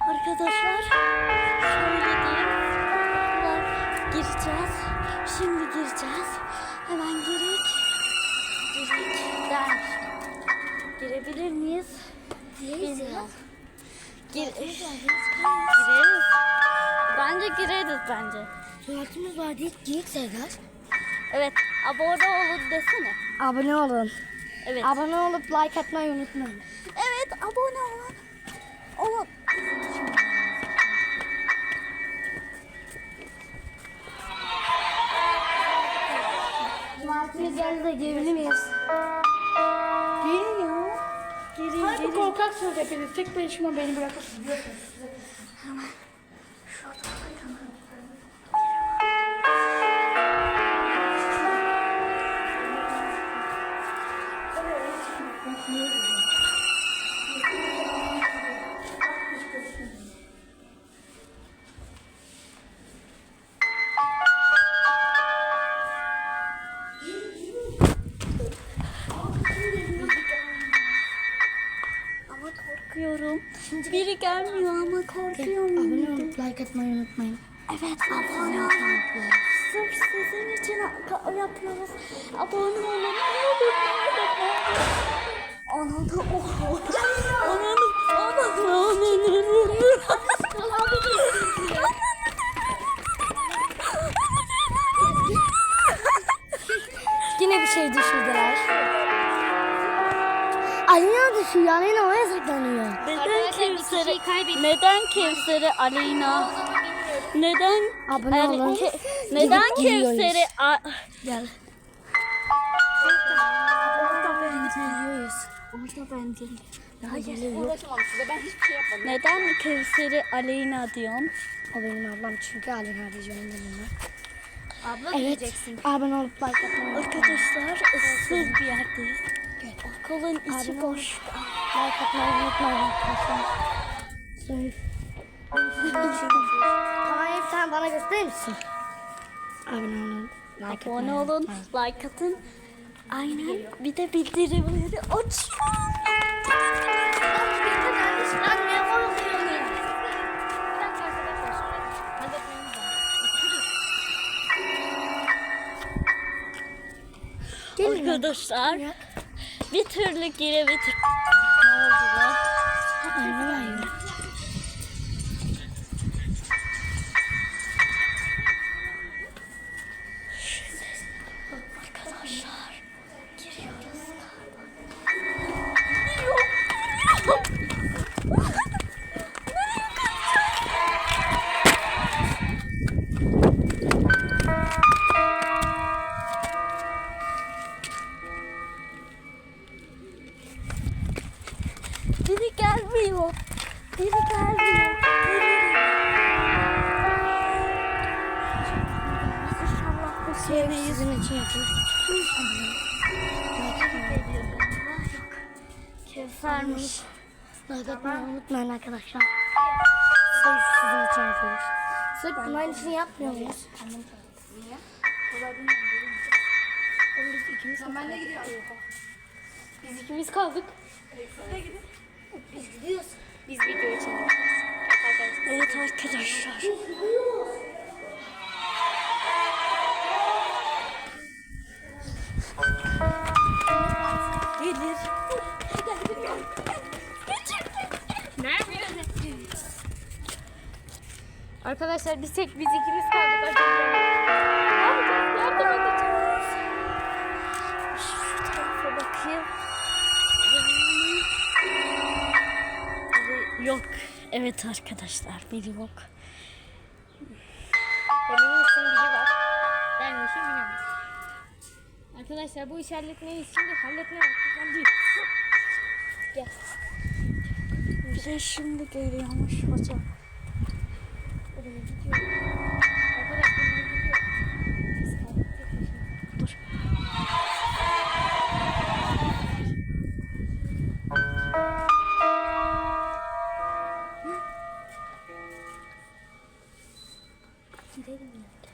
Arkadaşlar şöyle diyeyim. Gireceğiz. Şimdi gireceğiz. Hemen girek. Girek der. Girebilir miyiz? Bilmiyorum. Gir gireriz. Bence gireriz bence. Tuvaletimiz var değil. Geyik Serdar. Evet abone olun desene. Abone olun. Evet. Abone olup like atmayı unutmayın. Evet abone Geldi de girebilir miyiz? Gelin ya. Gelin Hayır gelin. korkaksınız hepiniz. Tek başıma beni bırakırsınız. biliyorsunuz. Korkuyorum. Biri gelmiyor ama korkuyorum. Abone olup like atmayı unutmayın. Evet abone olun. Sırf sizin için yapıyoruz. Abone olun. Ananı oh. Ananı ananı ananı düşüyor. Alina oraya saklanıyor. Neden Kevser'i neden Kevser'i Aleyna neden Abone yani olun. Ke- neden Gidip geliyoruz. Kevser'i A- Gel. Ben ben. Hayır. Uğraşamam size. Ben hiçbir şey yapmadım. Neden Kevser'i Aleyna diyorum? O benim ablam çünkü Alina diyeceğim onunla. Abla Evet. diyeceksin. Abone olup like atmayı unutmayın. Arkadaşlar ıssız bir yerdeyiz. Okulun içi boş. Like atmayı sen bana gösterir misin? Abone olun. Like Abone atmayı olun, like atın. Aynen. Bir de bildirimleri açın. Arkadaşlar bir türlü giremedik. Oh, gelmiyor. Biri gelmiyor. İnşallah bu seneyi sizin için kesermiş. Like atmayı unutmayın arkadaşlar. Sırf sizin için yapıyoruz. Sırf bunun aynısını yapmıyor muyuz? Ben de gidiyorum. Biz ikimiz kaldık. Biz gidiyoruz. Biz video çekiyoruz. Evet arkadaşlar. Gelir. Arkadaşlar biz tek biz ikimiz kaldık. Acaba yardım edeceğiz. Şu tarafa bakayım. Yok. Evet arkadaşlar biri yok. İşim biri var. Ben işim bilemem. Arkadaşlar bu işi halletmeyi şimdi halletmeye bakacağım. Bir. Gel. Bir de şimdi geliyormuş hocam. Oraya gidiyor. Gidelim ya. Kaç biri gelecek.